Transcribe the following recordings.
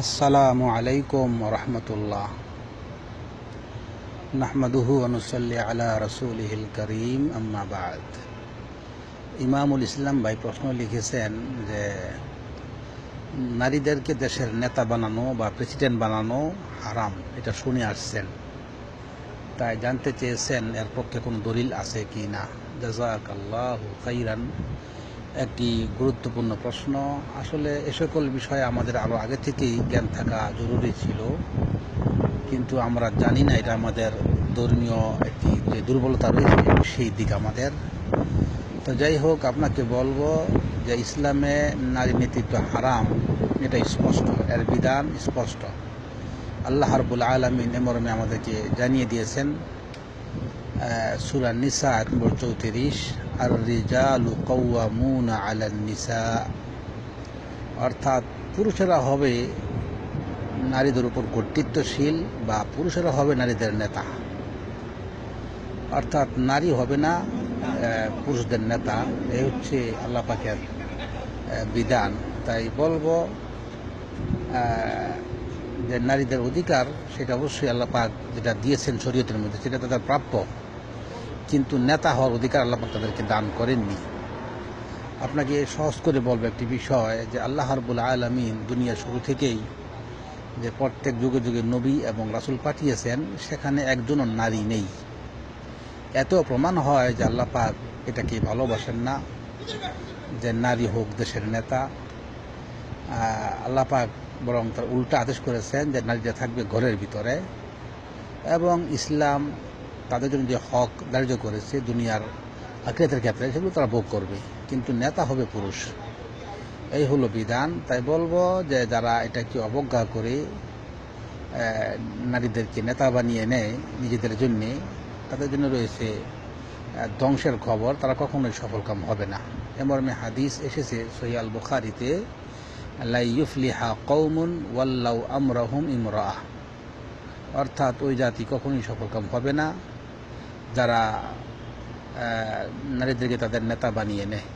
আসসালামু আলাইকুম রহমতুল্লাহ। নাহমাদুহু অনুসল্লি আলা রসুলহিল করিম, আম্মা বাদ। ইমামুল ইসলাম ভাই প্রশ্ন লিখেছেন যে, নারীদেরকে দেশের নেতা বানানো বা প্রেসিডেন্ট বানানো হারাম, এটা শুনে আসছেন। তাই জানতে চেয়েছেন এর পক্ষে কোনো দলিল আছে কি না। জাজাক আল্লাহ খাইরান একটি গুরুত্বপূর্ণ প্রশ্ন। আসলে এ সকল বিষয়ে আমাদের আরও আগে থেকেই জ্ঞান থাকা জরুরি ছিল। কিন্তু আমরা জানি না এটা আমাদের ধর্মীয় একটি যে দুর্বলতা রয়েছে সেই দিক আমাদের। তো যাই হোক, আপনাকে বলব যে ইসলামে নারী নেতৃত্ব হারাম, এটা স্পষ্ট, এর বিধান স্পষ্ট। আল্লাহ হারবুল আলমিন এমরমে আমাদেরকে জানিয়ে দিয়েছেন সুরা নিসা এক নম্বর চৌত্রিশ। আর আলান নিসা অর্থাৎ পুরুষেরা হবে নারীদের উপর কর্তৃত্বশীল বা পুরুষেরা হবে নারীদের নেতা। অর্থাৎ নারী হবে না পুরুষদের নেতা। এই হচ্ছে আল্লাহ পাকের বিধান। তাই বলব যে নারীদের অধিকার, সেটা অবশ্যই আল্লাহ পাক যেটা দিয়েছেন শরীয়তের মধ্যে, সেটা তাদের প্রাপ্য। কিন্তু নেতা হওয়ার অধিকার আল্লাহ তাদেরকে দান করেননি। আপনাকে সহজ করে বলব একটি বিষয় যে আল্লাহ হারবুল আলমিন দুনিয়া শুরু থেকেই যে প্রত্যেক যুগে যুগে নবী এবং রাসুল পাঠিয়েছেন, সেখানে একজনও নারী নেই। এত প্রমাণ হয় যে আল্লাহ পাক এটাকে ভালোবাসেন না, যে নারী হোক দেশের নেতা। আল্লাহ পাক বরং তার উল্টা আদেশ করেছেন যে নারীরা থাকবে ঘরের ভিতরে। এবং ইসলাম তাদের জন্য যে হক ধার্য করেছে দুনিয়ার আক্রিয়াতের ক্ষেত্রে সেগুলো তারা ভোগ করবে। কিন্তু নেতা হবে পুরুষ। এই হলো বিধান। তাই বলব যে যারা এটাকে অবজ্ঞা করে নারীদেরকে নেতা বানিয়ে নেয় নিজেদের জন্যে, তাদের জন্য রয়েছে ধ্বংসের খবর। তারা কখনোই সফলকাম হবে না। এমরমে হাদিস এসেছে সহিয়াল বুখারিতে লাইফলিহা কৌমুন ওয়াল্লাউ আমরাহুম ইমরাহ। অর্থাৎ ওই জাতি কখনোই সফলকাম হবে না। যারা নারীদেরকে তাদের নেতা বানিয়ে নেয়।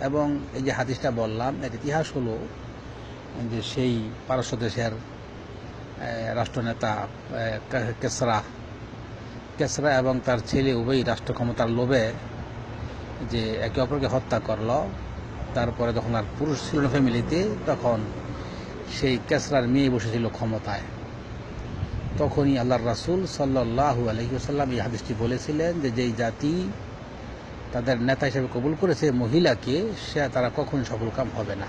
এবং এই যে হাদিসটা বললাম, এর ইতিহাস হলো যে সেই পারস্য দেশের রাষ্ট্রনেতা কেসরা। কেসরা এবং তার ছেলে উভয়ই রাষ্ট্র ক্ষমতার লোভে যে একে অপরকে হত্যা করল। তারপরে যখন আর পুরুষ ছিল না ফ্যামিলিতে তখন সেই কেসরার মেয়ে বসেছিল ক্ষমতায়। তখনই আল্লাহর রাসূল সাল্লাল্লাহু আলাইহি ওয়াসাল্লাম এই হাদিসটি বলেছিলেন যে যেই জাতি তাদের নেতা হিসেবে কবুল করেছে মহিলাকে, সে তারা কখনো সফলকাম হবে না।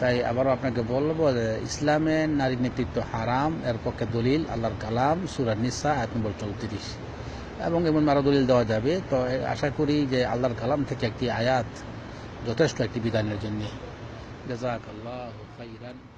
তাই আবারও আপনাকে বলব যে ইসলামে নারী নেতৃত্ব হারাম, এর পক্ষে দলিল আল্লাহর কালাম, সুরা নিসা এক নম্বর চৌত্রিশ। এবং এমন আরও দলিল দেওয়া যাবে, তো আশা করি যে আল্লাহর কালাম থেকে একটি আয়াত যথেষ্ট একটি বিধানের জন্যে। জাজাক আল্লাহ